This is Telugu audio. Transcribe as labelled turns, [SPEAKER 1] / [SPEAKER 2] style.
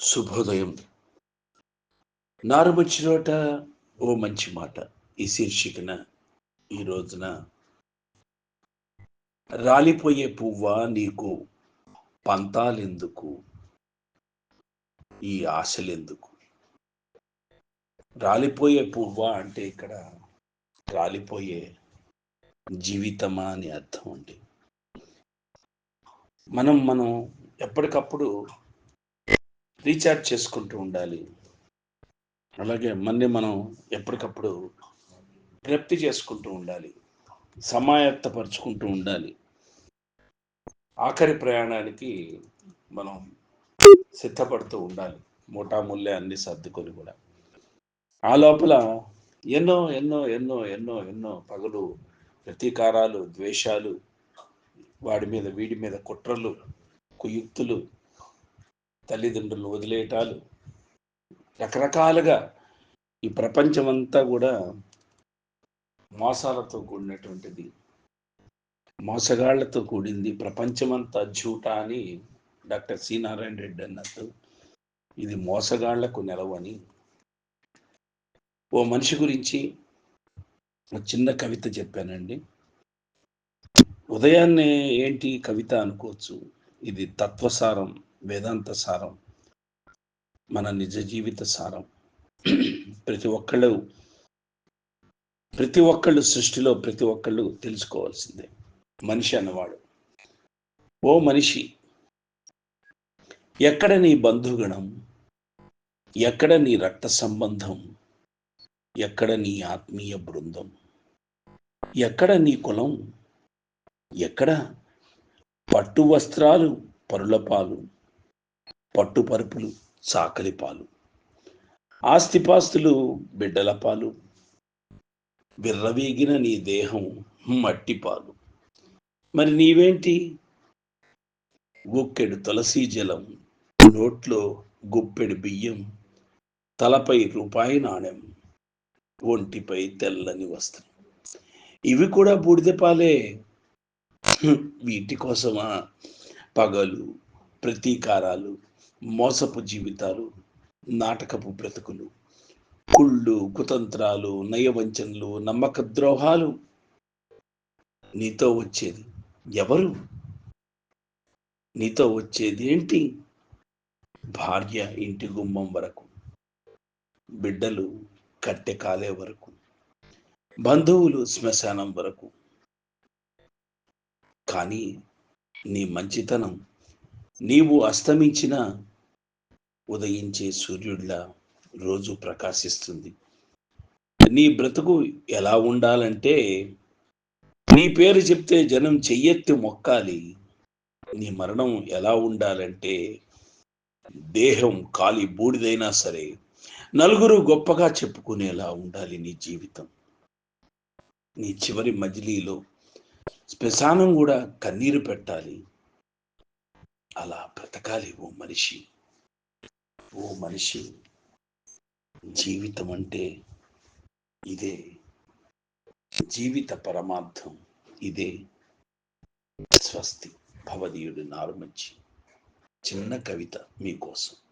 [SPEAKER 1] శుభోదయం. నారుమచ్చిరోట ఓ మంచి మాట. ఈ శీర్షికన ఈ రోజున రాలిపోయే పువ్వా నీకు? పంతాలెందుకు? ఈ ఆశలెందుకు? రాలిపోయే పువ్వా అంటే ఇక్కడ రాలిపోయే జీవితమా అని అర్థం అండి. మనం మనం ఎప్పటికప్పుడు రీఛార్జ్ చేసుకుంటూ ఉండాలి. అలాగే మన్ని మనం ఎప్పటికప్పుడు జ్ఞప్తి చేసుకుంటూ ఉండాలి. సమాయత్తపరుచుకుంటూ ఉండాలి. ఆఖరి ప్రయాణానికి మనం సిద్ధపడుతూ ఉండాలి. మూటాముల్లే అన్ని సర్దుకొని కూడా. ఆ లోపల ఎన్నో ఎన్నో ఎన్నో ఎన్నో ఎన్నో పగలు ప్రతీకారాలు ద్వేషాలు వాడి మీద వీడి మీద కుట్రలు కుయుక్తులు తల్లిదండ్రులు వదిలేయటాలు. రకరకాలుగా ఈ ప్రపంచమంతా కూడా మోసాలతో కూడినటువంటిది మోసగాళ్ళతో కూడింది ప్రపంచమంతా జూటా అని డాక్టర్ సి నారాయణ రెడ్డి అన్నట్టు ఇది మోసగాళ్ళకు నెలవని ఓ మనిషి గురించి చిన్న కవిత చెప్పానండి. ఉదయాన్నే ఏంటి కవిత అనుకోవచ్చు. ఇది తత్వసారం. వేదాంత సారం మన నిజ జీవిత సారం. ప్రతి ఒక్కళ్ళు ప్రతి ఒక్కళ్ళు సృష్టిలో ప్రతి ఒక్కళ్ళు తెలుసుకోవాల్సిందే. మనిషి అన్నవాడు. ఓ మనిషి ఎక్కడ నీ బంధుగణం ఎక్కడ నీ రక్త సంబంధం ఎక్కడ నీ ఆత్మీయ బృందం ఎక్కడ నీ కులం ఎక్కడ పట్టు వస్త్రాలు పరులపాలు పట్టుపరుపులు పట్టు పరుపులు చాకలి పాలు. ఆస్తిపాస్తులు బిడ్డల పాలు. విర్రవీగిన నీ దేహం మట్టి పాలు. మరి నీవేంటి? గుక్కెడు తులసీ జలం నోట్లో గుప్పెడు బియ్యం తలపై రూపాయి నాణ్యం ఒంటిపై తెల్లని వస్త్రం. ఇవి కూడా బూడిద పాలే. వీటి కోసమా? పగలు ప్రతీకారాలు మోసపు జీవితాలు నాటకపు బ్రతుకులు కుళ్ళు కుతంత్రాలు నయవంచనలు నమ్మక ద్రోహాలు నీతో వచ్చేది ఎవరు? నీతో వచ్చేది ఏంటి? భార్య ఇంటి గుమ్మం వరకు బిడ్డలు కట్టె కాలే వరకు బంధువులు శ్మశానం వరకు. కానీ నీ మంచితనం నీవు అస్తమించిన ఉదయించే సూర్యుడిలా రోజు ప్రకాశిస్తుంది. నీ బ్రతుకు ఎలా ఉండాలంటే నీ పేరు చెప్తే జనం చెయ్యెత్తి మొక్కాలి. నీ మరణం ఎలా ఉండాలంటే దేహం కాలి బూడిదైనా సరే నలుగురు గొప్పగా చెప్పుకునేలా ఉండాలి నీ జీవితం. నీ చివరి మజిలీలో శ్మశానం కూడా కన్నీరు పెట్టాలి. అలా బ్రతకాలి ఓ మనిషి. ఓ మనిషి జీవితం అంటే ఇదే. జీవిత పరమార్థం ఇదే. స్వస్తి భవదీయుడు నారుమంచి చిన్న కవిత మీకోసం.